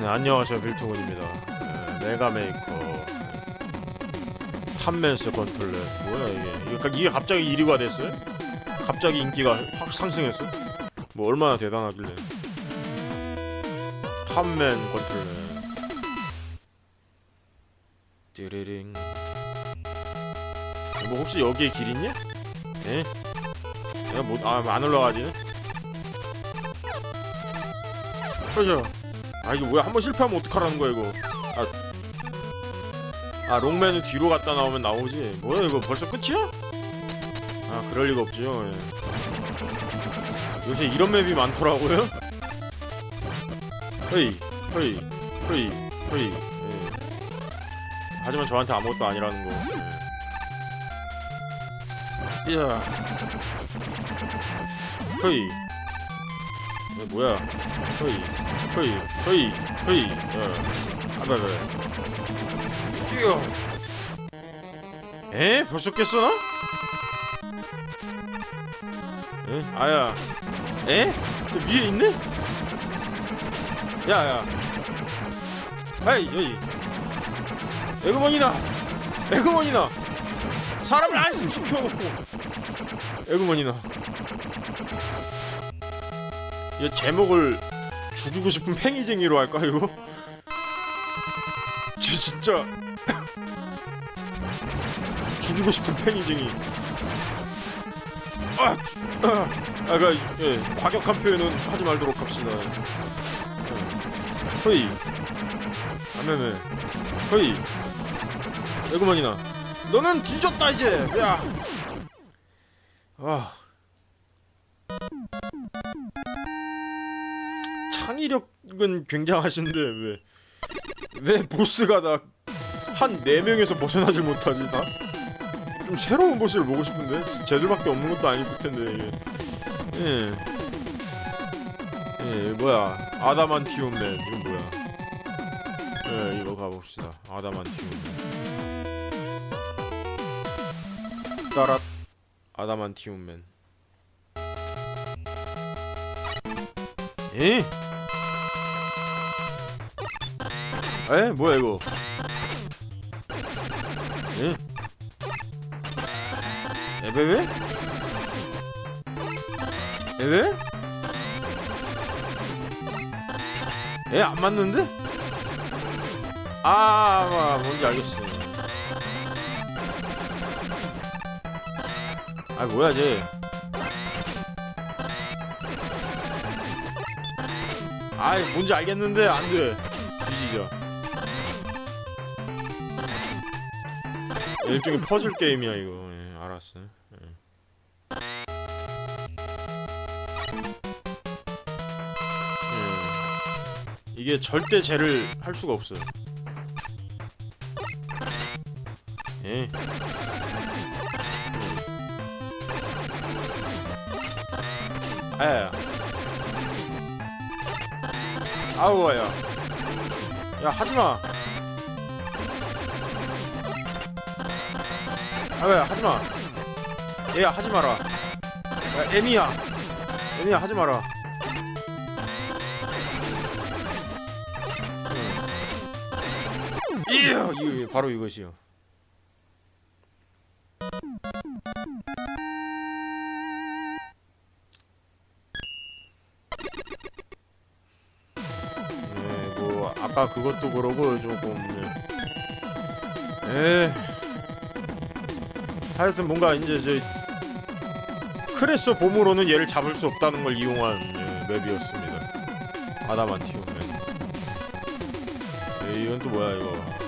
네, 안녕하세요 빌트곤입니다 네, 메가메이커 한맨스 컨트롤러 뭐야 이게 이게, 갑자기 1위가 됐어요? 갑자기 인기가 확 상승했어? 뭐 얼마나 대단하길래 한맨 컨트롤러 띠리링 뭐 혹시 여기에 길 있냐? 예? 내가 못, 아, 안 올라가지네? 그죠? 아, 이거 뭐야, 한 번 실패하면 어떡하라는 거야, 이거. 아, 아, 롱맨은 뒤로 갔다 나오면 나오지. 뭐야, 이거 벌써 끝이야? 아, 그럴 리가 없지요, 예. 요새 이런 맵이 많더라고요? 허이, 허이, 허이, 허이, 예. 하지만 저한테 아무것도 아니라는 거. 예. 이야. 허이. 이거 뭐야? 허이, 허이, 허이, 허이. 어. 아바바. 뛰어. 에? 벌써 깼어 나? 에? 아야. 에? 저 위에 있네? 야야. 아이 여기. 에그머니다. 에그머니다. 사람을 안심 시켜. 에그머니나. 이 제목을 죽이고 싶은 팽이쟁이로 할까 이거? 쟤 진짜 죽이고 싶은 팽이쟁이. 아, 아, 아가 예, 과격한 표현은 하지 말도록 합시다. 예. 허이, 아메메, 허이, 에그머니나. 너는 뒤졌다 이제. 야. 아. 창의력은 굉장하신데 왜 왜 보스가 다 한 네 명에서 벗어나질 못하지 다? 좀 새로운 보스를 보고 싶은데? 쟤들밖에 없는 것도 아닐 텐데 이게. 예. 예 뭐야? 아다만티움맨 이건 뭐야? 예 이거 가봅시다. 아다만티움맨 따라 아다만티움맨 에? 에? 뭐야 이거 에? 에베베? 에베? 에? 안 맞는데? 아, 아 뭔지 알겠어 아 뭐야 쟤 아이 뭔지 알겠는데 안 돼 뒤지자 일종의 퍼즐 게임이야 이거. 예, 알았어. 예. 예. 이게 절대 쟤를 할 수가 없어. 예. 아야 아우야. 야 하지마 아야 하지마. 얘야 하지마라. 야 애미야. 애미야 하지마라. 이거 바로 이것이요. 네, 뭐 아까 그것도 그러고 조금 네. 에 하여튼 뭔가 이제 저 크레소 봄으로는 얘를 잡을 수 없다는 걸 이용한 예, 맵이었습니다. 아다만티움맨. 에, 이건 또 뭐야 이거?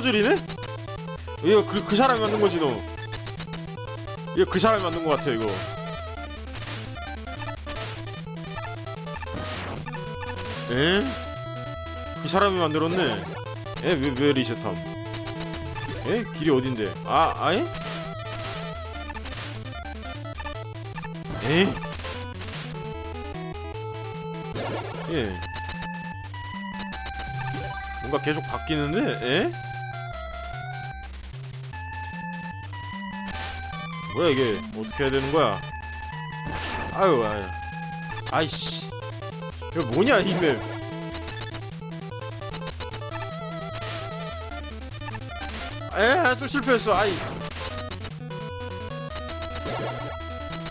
퍼즐이네? 이거 그, 그 사람이 만든 거지 너 이거 그 사람이 만든 거 같아 이거 에? 그 사람이 만들었네 에? 왜, 왜 리셋함 에? 길이 어딘데 아, 아예? 에? 예. 뭔가 계속 바뀌는데, 예? 뭐야 이게 어떻게 해야 되는 거야? 아유, 아유, 아이씨, 이거 뭐냐 이 맵? 에, 또 실패했어. 아이.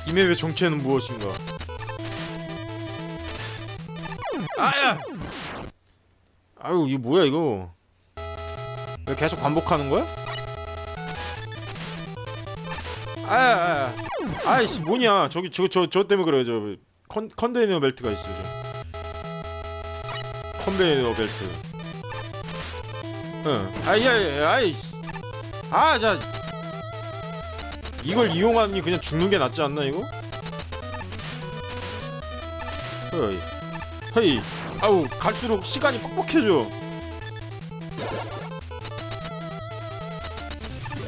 이 맵의 정체는 무엇인가? 아야! 아유, 이게 뭐야 이거? 왜 계속 반복하는 거야? 아야, 아야. 아이씨, 뭐냐? 저기 저저 저 때문에 그래요. 저 컨, 컨테이너 벨트가 있어. 저. 컨베이너 벨트. 응. 아야야, 아이씨. 아, 자. 이걸 이용하니 그냥 죽는 게 낫지 않나 이거? 허이. 허이. 아우, 갈수록 시간이 뻑뻑해져.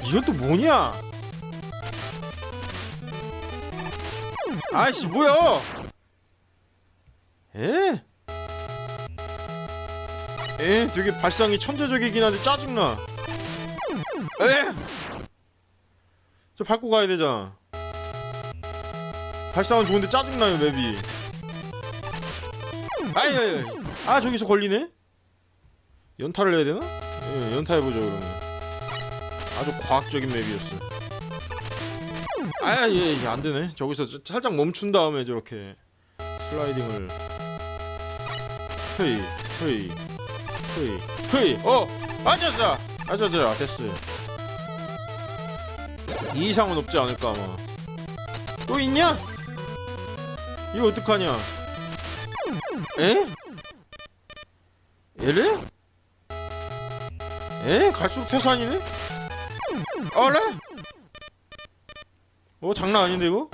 이건 또 뭐냐? 아이씨, 뭐야? 에? 에, 되게 발상이 천재적이긴 한데 짜증나. 에? 저 밟고 가야 되잖아. 발상은 좋은데 짜증나요 맵이. 아이, 아이. 아 저기서 걸리네. 연타를 해야 되나? 예, 연타 해보죠 그러면. 아주 과학적인 맵이었어. 아야 예, 예, 안 되네. 저기서 저- 살짝 멈춘 다음에 저렇게 슬라이딩을. 헤이, 헤이, 헤이, 헤이. 어, 아자자, 아자자, 됐어요. 이 이상은 없지 않을까 아마. 또 있냐? 이거 어떡하냐? 에? 얘래? 에? 갈수록 태산이네? 어래? 어 장난 아닌데 이거?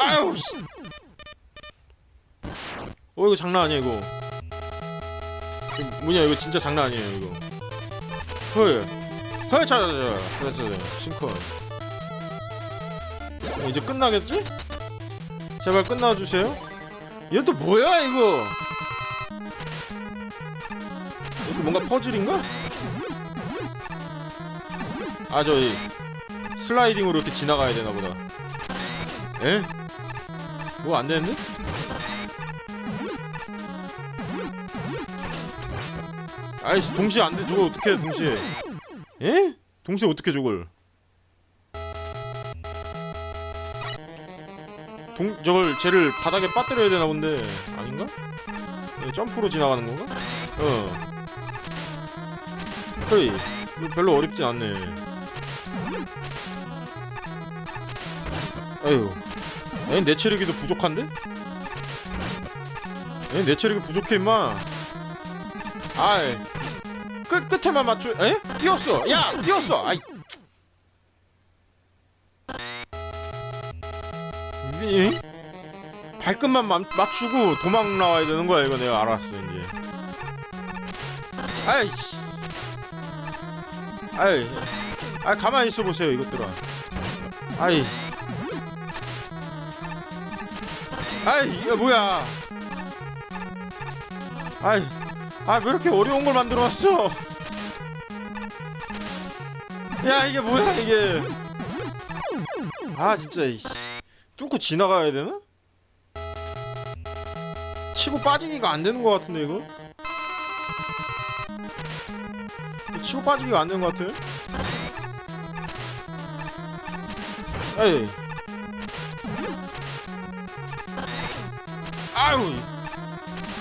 아유 씨. 어 이거 장난 아니야 이거. 뭐냐 이거 진짜 장난 아니에요 이거. 헐. 헐 자자자. 자자자. 싱컨. 어, 이제 끝나겠지? 제발 끝나주세요. 이건 또 뭐야 이거? 이거 뭔가 퍼즐인가? 아 저기 슬라이딩으로 이렇게 지나가야 되나 보다. 에? 그거 안 되는데? 아이씨 동시에 안 돼. 저거 어떻게 해 동시에? 에? 동시에 어떻게 저걸? 동 저걸 쟤를 바닥에 빠뜨려야 되나 본데 아닌가? 예, 점프로 지나가는 건가? 어. 헤이 별로 어렵진 않네. 아유, 에, 내 체력이 더 부족한데? 에, 내 체력이 부족해 임마. 아이, 끝 끝에만 맞춰. 에? 뛰었어. 야, 뛰었어. 아이. 이 발끝만 마, 맞추고 도망 나와야 되는 거야 이거 내가 알았어 이제. 아이씨. 아이, 아 가만히 있어 보세요 이것들아. 아이. 아이 이게 뭐야? 아이, 아왜 이렇게 어려운 걸 만들어놨어? 야 이게 뭐야 이게? 아 진짜 이씨. 뚫고 지나가야 되나? 치고 빠지기가 안 되는 것 같은데 이거? 치고 빠지기가 안 되는 것 같아. 에이. 아유.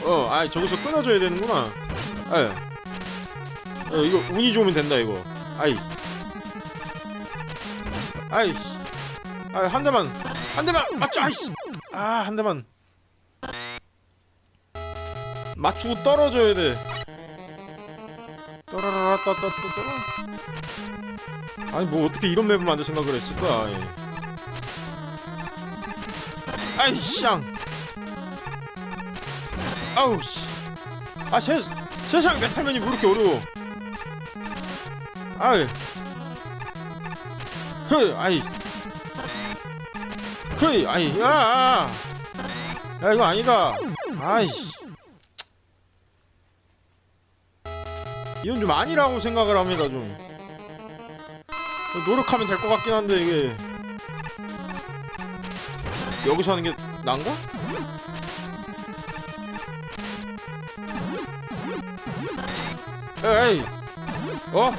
어, 아 저기서 끊어줘야 되는구나. 에. 어, 이거 운이 좋으면 된다 이거. 아이. 아이씨. 아, 한 대만. 한 대만 맞죠. 아이씨. 아, 한 대만. 맞추고 떨어져야 돼. 떠라라라 따따따 아니 뭐 어떻게 이런 맵을 만들 생각을 했을까? 예. 아이 쌍. 아우 씨. 아 세, 세상 메탈맨이 왜 이렇게 어려워? 아이. 흐 아이. 흐 아이 야, 야 야 이거 아니다 아이씨 이건 좀 아니라고 생각을 합니다 좀 노력하면 될 것 같긴 한데 이게 여기서 하는 게 난가? 에이 어?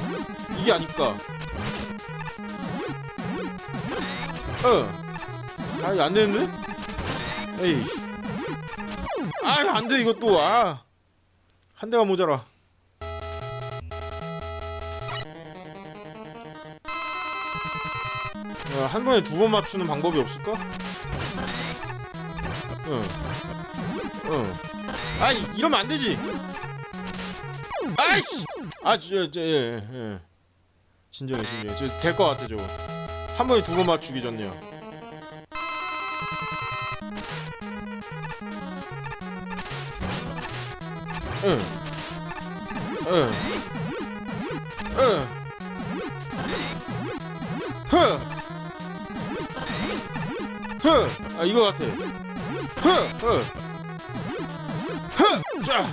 이게 아닐까 어 아이 안되는데? 에이 아이 안돼 이것도 아 한 대가 모자라 야, 한 번에 두 번 맞추는 방법이 없을까? 응. 응. 아이, 이러면 안 되지. 아이씨. 아, 저, 저, 예, 예. 진정해, 진정해. 저, 될것 같아, 저거. 한 번에 두 번 맞추기 전이야. 응. 응. 응. 흐! 흐! 아 이거 같아 흐! 흐! 흐! 자!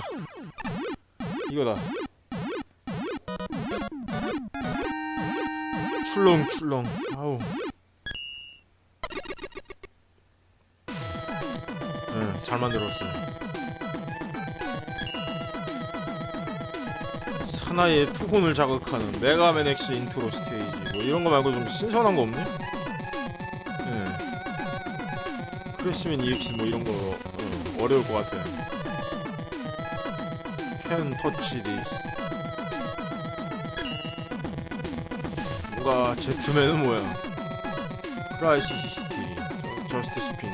이거다 출렁 출렁 아우 네, 잘 만들었어 사나이의 투혼을 자극하는 메가맨 엑스 인트로 스테이지 뭐 이런 거 말고 좀 신선한 거 없네? 예. 크래시맨 EX 뭐 이런 거 어, 어려울 것 같아. 캔 터치 디스. 뭔가 제트맨은 뭐야? 크라이시스 시티, 저- 저스트 스핀.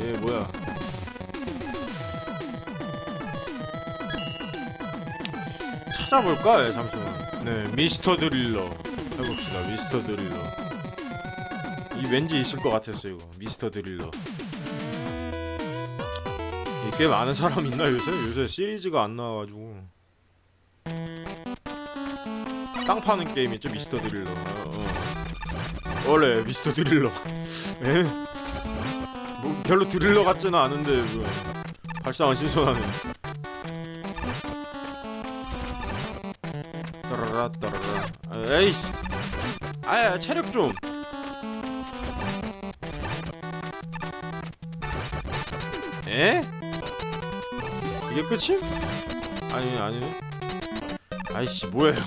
예, 예 뭐야? 찾아볼까? 예, 잠시만. 네, 미스터 드릴러 해봅시다. 미스터 드릴러. 이 왠지 있을 것 같았어 이거. 미스터 드릴러. 이게 많은 사람 있나 요새? 요새 시리즈가 안 나와가지고. 땅 파는 게임 있죠, 미스터 드릴러. 어, 어. 원래 미스터 드릴러. 에? 뭐 별로 드릴러 같지는 않은데 그 발상은 신선하네. 따라라 따라라 아, 에이씨 아야 체력 좀 에? 이게 끝임? 아니 아니네 아이씨 뭐예요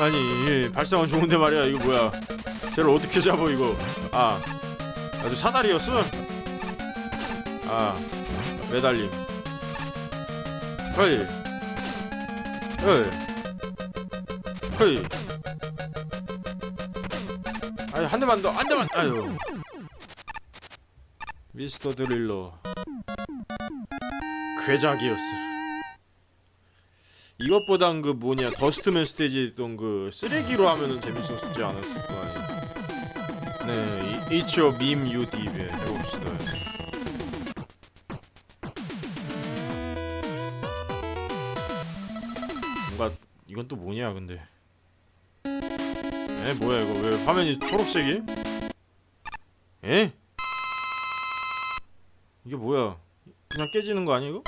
아니 발상은 좋은데 말이야. 이거 뭐야? 쟤를 어떻게 잡아 이거? 아 아주 사다리였어? 아 매달림. 허이. 허이. 허이. 아니 한 대만 더 한 대만. 아유. 미스터 드릴러. 괴작이었어 이것보단 그 뭐냐 더스트맨 스테이지 있던 그 쓰레기로 하면은 재밌었지 않았을 거 아니야 네 이- It's your meme you deep 해봅시다 뭔가 이건 또 뭐냐 근데 에 뭐야 이거 왜 화면이 초록색이? 에? 이게 뭐야 그냥 깨지는 거 아니야 이거?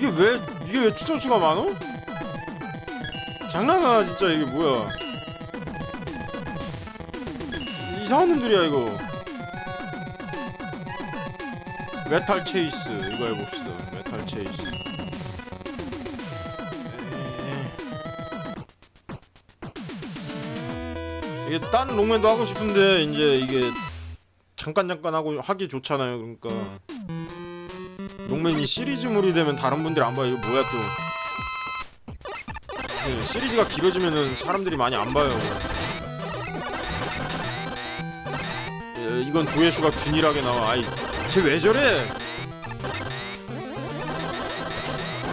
이게 왜 이게 왜 추천 수가 많어? 장난하나 진짜 이게 뭐야. 이상한 놈들이야 이거. 메탈 체이스. 이거 해봅시다. 메탈 체이스. 이게 딴 롱맨도 하고 싶은데 이제 이게 잠깐 잠깐 하고 하기 좋잖아요. 그러니까 롱맨이 시리즈물이 되면 다른 분들이 안 봐요. 이거 뭐야 또? 네, 시리즈가 길어지면은 사람들이 많이 안 봐요. 예, 이건 조회수가 균일하게 나와. 아이, 쟤 왜 저래?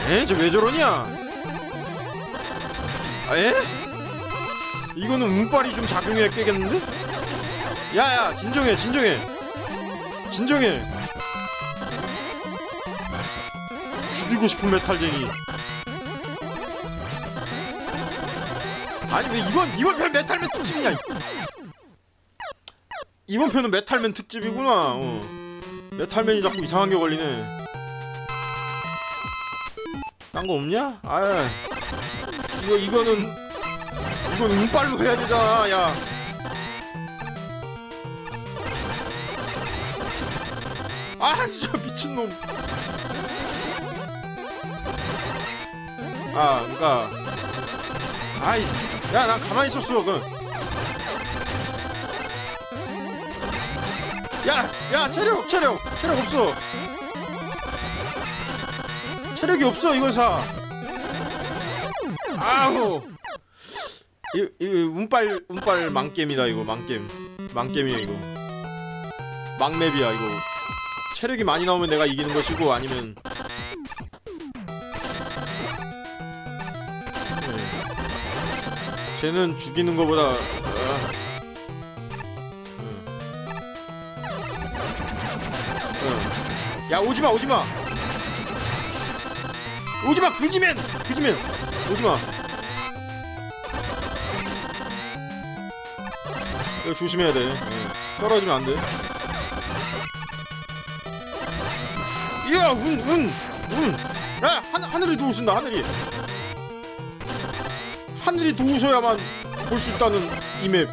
에? 쟤 왜 저러냐? 아, 에? 이거는 운빨이 좀 작용해야 깨겠는데? 야야 진정해 진정해 진정해 죽이고 싶은 메탈쟁이 아니 왜 이번 이번 편 메탈맨 특집이냐? 이- 이번 편은 메탈맨 특집이구나. 어. 메탈맨이 자꾸 이상한 게 걸리네. 딴 거 없냐? 아, 이거 이거는 이건 운빨로 해야 되잖아, 야. 아, 진짜 미친 놈. 아, 그러니까 아이, 야, 난 가만히 있었어, 그. 야, 야, 체력, 체력, 체력 없어. 체력이 없어, 이거 사. 아우. 이, 이 운빨, 운빨 망겜이다, 이거 망겜. 망겜이야, 이거. 망맵이야, 이거. 체력이 많이 나오면 내가 이기는 것이고, 아니면. 쟤는 죽이는 거보다 아. 야 오지마 오지마. 오지마 그지맨! 그지맨! 오지마. 이거 조심해야 돼. 응. 떨어지면 안돼. 이야 운 운운 야 하늘이 도우신다 하늘이 하늘이 도우셔야만 볼 수 있다는 이 맵.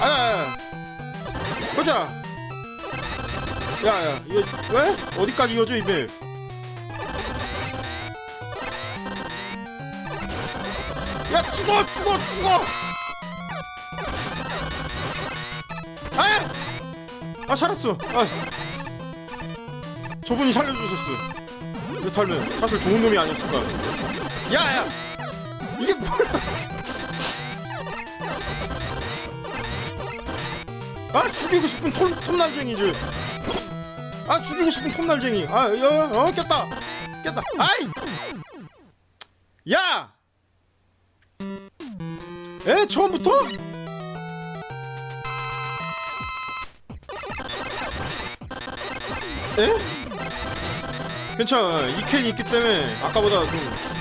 아야, 보자. 야 야, 이게 왜? 어디까지 이어져 이 맵? 야 죽어 죽어 죽어! 아! 아 살았어. 아. 저분이 살려주셨어. 메탈맨 사실 좋은 놈이 아니었을까. 이게 뭐야? 아 죽이고 싶은 톱, 톱날쟁이지 아 죽이고 싶은 톱날쟁이 아야어 깼다 깼다 아이 야 에? 처음부터? 에? 괜찮아 이 캔이 있기 때문에 아까보다 좀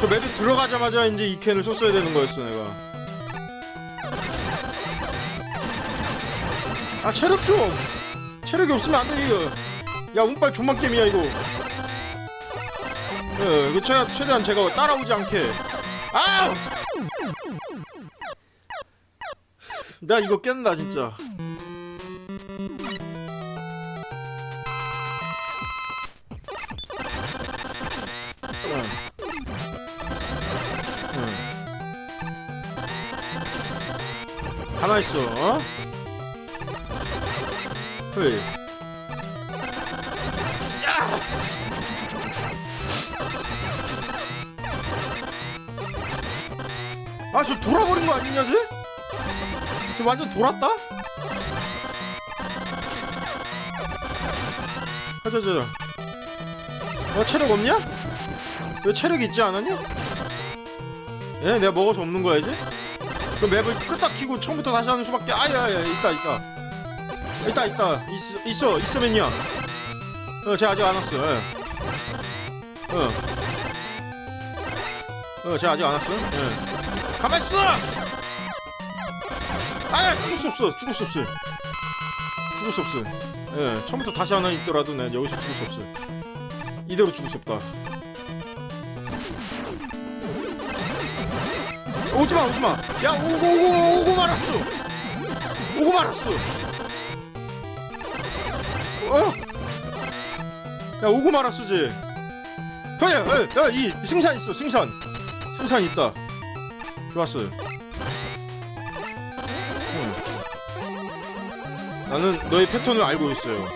저 맵에 들어가자마자 이제 이 캔을 썼어야 되는 거였어 내가. 아 체력 좀. 체력이 없으면 안돼 이거. 야 운빨 존만 게임이야 이거. 예 이거 제가 최대한 제가 따라오지 않게. 아우! 나 이거 깬다 진짜 가만히 있어 어? 헤이. 아, 저 돌아버린 거 아니냐, 쟤? 저 완전 돌았다? 아, 저, 저, 저. 어, 체력 없냐? 왜 체력 있지 않았냐? 예, 내가 먹어서 없는 거야, 이제? 그 맵을 끄딱 키고 처음부터 다시 하는 수밖에, 아야, 아야, 있다, 있다. 있다 있다. 있어 있어 있으면요. 어 제가 아직 안 왔어. 예. 어. 어 제가 아직 안 왔어. 예. 가만 있어! 아 죽을 수 없어. 죽을 수 없어. 죽을 수 없어. 예 처음부터 다시 하나 있더라도 난 여기서 죽을 수 없어. 이대로 죽을 수 없다 오지마 오지마. 야 오고 오고 오고 말았어. 오고 말았어. 어? 야 오고 말았어지. 형야 야이 승산 있어 승산. 승산 있다. 좋았어. 응. 나는 너의 패턴을 알고 있어요.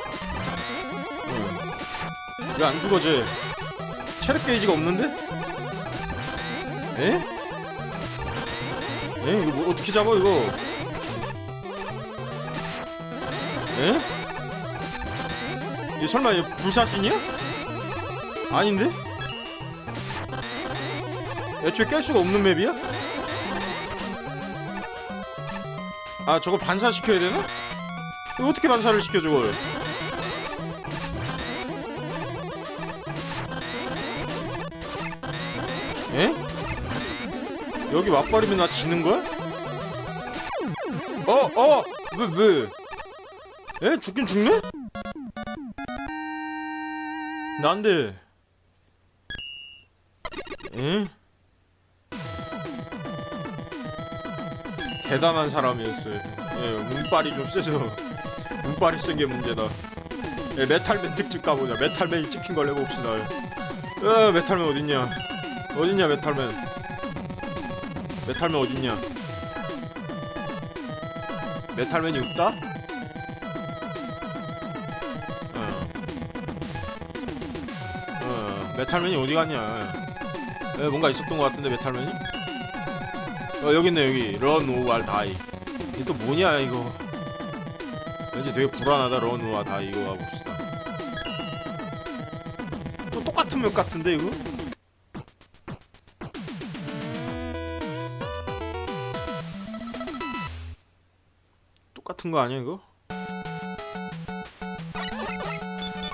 왜안 죽어 쟤 체력 게이지가 없는데? 에? 에? 이거 뭐 어떻게 잡아 이거 에? 얘 설마 얘 불사신이야? 아닌데? 애초에 깰 수가 없는 맵이야? 아 저거 반사시켜야 되나? 어떻게 반사를 시켜 저걸 여기 맞버리면 나 지는 거야? 어, 어, 왜, 왜? 에? 죽긴 죽네? 난데. 에? 대단한 사람이었어요. 예, 운빨이 좀 세서 운빨이 센 게 문제다. 예, 메탈맨 특집 가보자. 메탈맨이 찍힌 걸 해봅시다. 어, 메탈맨 어딨냐? 어딨냐, 메탈맨? 메탈맨 어딨냐? 메탈맨이 없다? 어. 어, 메탈맨이 어디 갔냐? 에, 뭔가 있었던 것 같은데 메탈맨이? 어 여기 있네 여기 런 오알 다이 이게 또 뭐냐 이거 왠지 되게 불안하다 런 오알 다이 이거 가봅시다 또 똑같은 맵 같은데 이거? 같은 거 아니야 이거?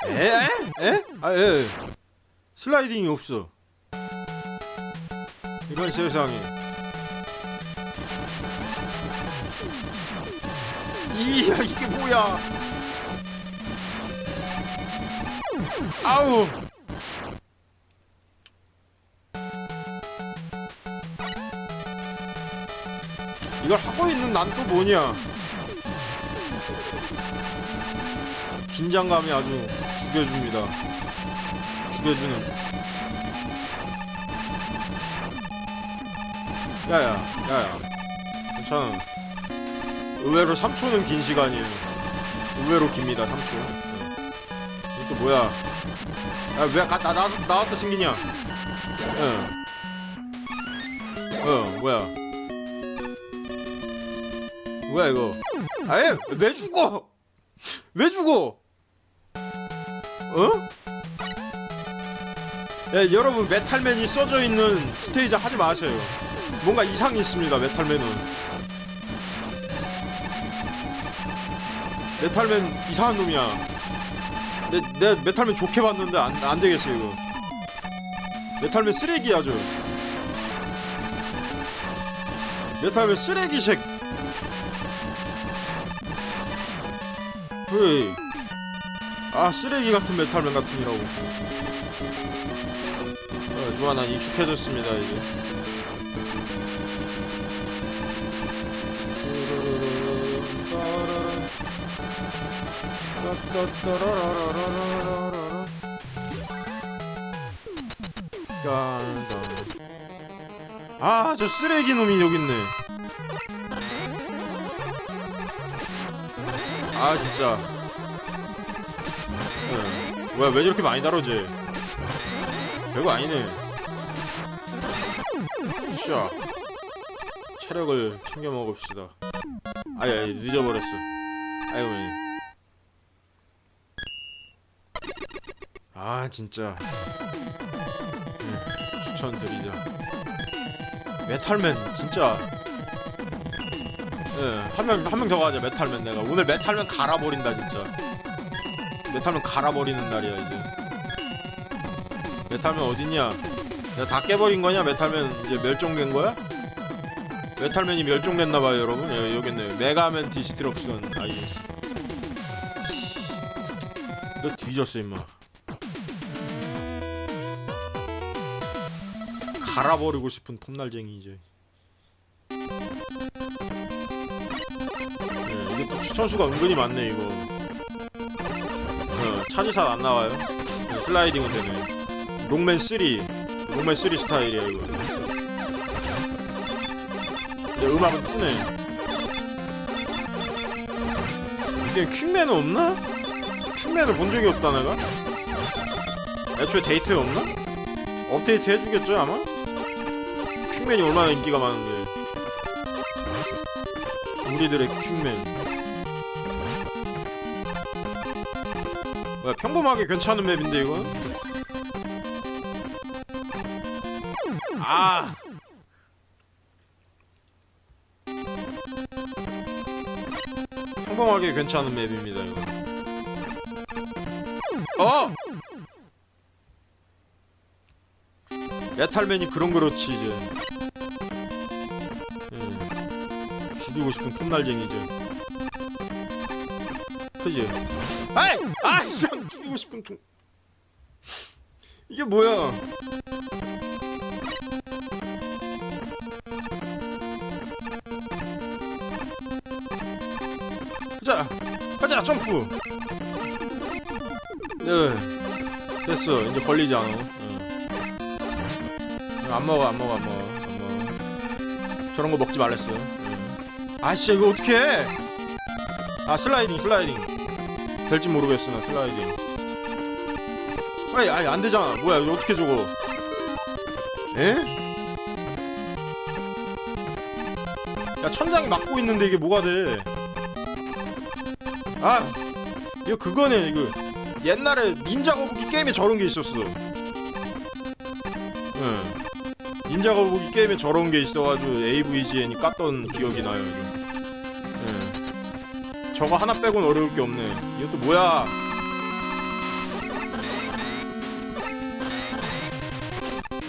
에? 에? 에? 아 예. 슬라이딩이 없어 이런 세상에 이야 이게 뭐야 아우 이걸 하고 있는 난 또 뭐냐 긴장감이 아주 죽여줍니다 죽여주는 야야 야야 괜찮아 의외로 3초는 긴 시간이에요. 의외로 깁니다. 3초. 이게 또 뭐야? 야 왜 나, 나, 나, 나왔다 신기냐? 응. 어 뭐야? 뭐야 이거? 아예 왜 죽어? 왜 죽어? 어? 야, 여러분 메탈맨이 써져 있는 스테이지 하지 마세요. 뭔가 이상이 있습니다. 메탈맨은. 메탈맨 이상한 놈이야. 내, 내 메탈맨 좋게 봤는데 안, 안 되겠어 이거. 메탈맨 쓰레기 아주. 메탈맨 쓰레기 색. 헤이. 아 쓰레기 같은 메탈 맨 같은이라고. 어, 좋아 난 익숙해졌습니다 이제. 아, 저 쓰레기 놈이 여기 있네. 아, 진짜. 네. 뭐야, 왜 저렇게 많이 다뤄지? 별거 아니네. 샤. 체력을 챙겨 먹읍시다. 아야, 늦어버렸어. 아이고. 아 진짜 네, 추천드리자 메탈맨 진짜 예한 명한 명 더 가자 메탈맨 내가 오늘 메탈맨 갈아버린다 진짜 메탈맨 갈아버리는 날이야 이제. 메탈맨 어딨냐? 내가 다 깨버린 거냐? 메탈맨 이제 멸종된 거야? 메탈맨이 멸종됐나봐요 여러분. 예, 여기 있네요. 메가맨 디스트럭션 아이스. 너 뒤졌어 임마. 갈아버리고 싶은 톱날쟁이 이제. 네, 이게 또 추천수가 은근히 많네 이거. 어, 차지샷 안 나와요. 네, 슬라이딩은 되네. 롱맨 3, 롱맨 3 스타일이야 이거. 네, 음악은 톱네. 이게 퀵맨은 없나? 퀵맨을 본 적이 없다 내가. 애초에 데이트에 없나? 업데이트 해주겠죠 아마? 퀵맨이 얼마나 인기가 많은데 우리들의 퀵맨 뭐야 평범하게 괜찮은 맵인데 이건? 아! 평범하게 괜찮은 맵입니다 이거. 어! 메탈맨이 그런 그렇지 이제. 죽이고 싶은 톱날쟁이지 그지? 아이! 아이 참 죽이고 싶은 톱 이게 뭐야? 가자! 가자 점프! 네 됐어. 이제 걸리지 않아 응. 안 먹어 안 먹어 안 먹어. 저런 거 먹지 말랬어 응. 아씨 이거 어떻게 해? 아 슬라이딩 슬라이딩 될지 모르겠어 나 슬라이딩 아니 아니 안 되잖아 뭐야 이거 어떻게 저거 에? 야 천장이 막고 있는데 이게 뭐가 돼? 아 이거 그거네 이거 옛날에 닌자 거북이 게임에 저런 게 있었어. 응. 닌자 거북이 게임에 저런 게 있어가지고 AVGN이 깠던 기억이 나요. 이거. 응. 저거 하나 빼곤 어려울 게 없네. 이것도 뭐야?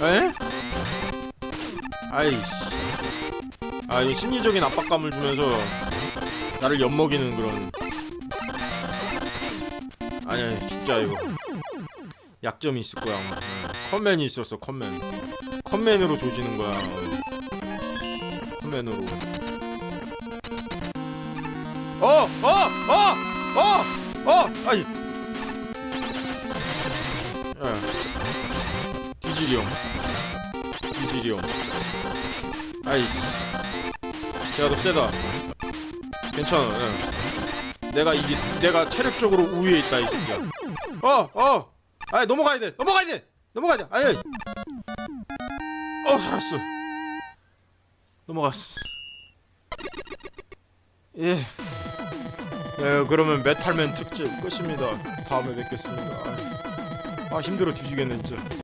에? 아이씨. 아, 이 심리적인 압박감을 주면서 나를 엿먹이는 그런. 아니, 아니, 죽자, 이거. 약점이 있을 거야, 아마. 응. 컴맨이 있었어, 컴맨. 컴맨으로 조지는 거야. 어. 컴맨으로. 어! 어! 어! 어! 어! 아이! 야. 뒤지리엄. 뒤지리엄. 아이씨. 제가 더 세다. 괜찮아. 응. 내가 이기, 내가 체력적으로 우위에 있다 이 새끼야. 어, 어. 아, 넘어가야 돼. 넘어가야 돼. 넘어가야 돼. 아니. 어, 살았어. 넘어갔어. 예. 예, 그러면 메탈맨 특집 끝입니다. 다음에 뵙겠습니다. 아, 힘들어 뒤지겠네 진짜.